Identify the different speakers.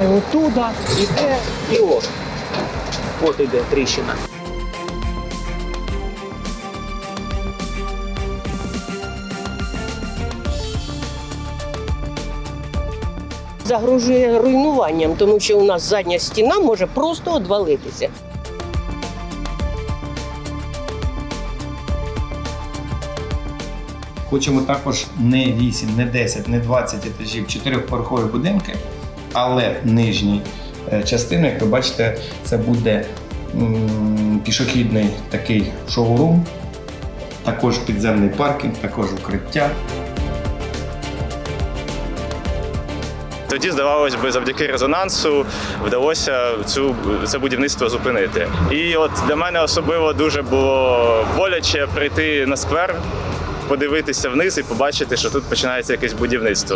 Speaker 1: Отуда іде і от. От іде тріщина. Загрожує руйнуванням, тому що у нас задня стіна може просто одвалитися.
Speaker 2: Хочемо також не 8, не 10, не 20 етажів, чотирьохповерхові будинки, але нижній е, частини, як ви бачите, це буде пішохідний такий шоурум, також підземний паркінг, також укриття.
Speaker 3: Тоді, здавалось би, завдяки резонансу вдалося цю це будівництво зупинити. І от для мене особливо дуже було боляче прийти на сквер, подивитися вниз і побачити, що тут починається якесь будівництво.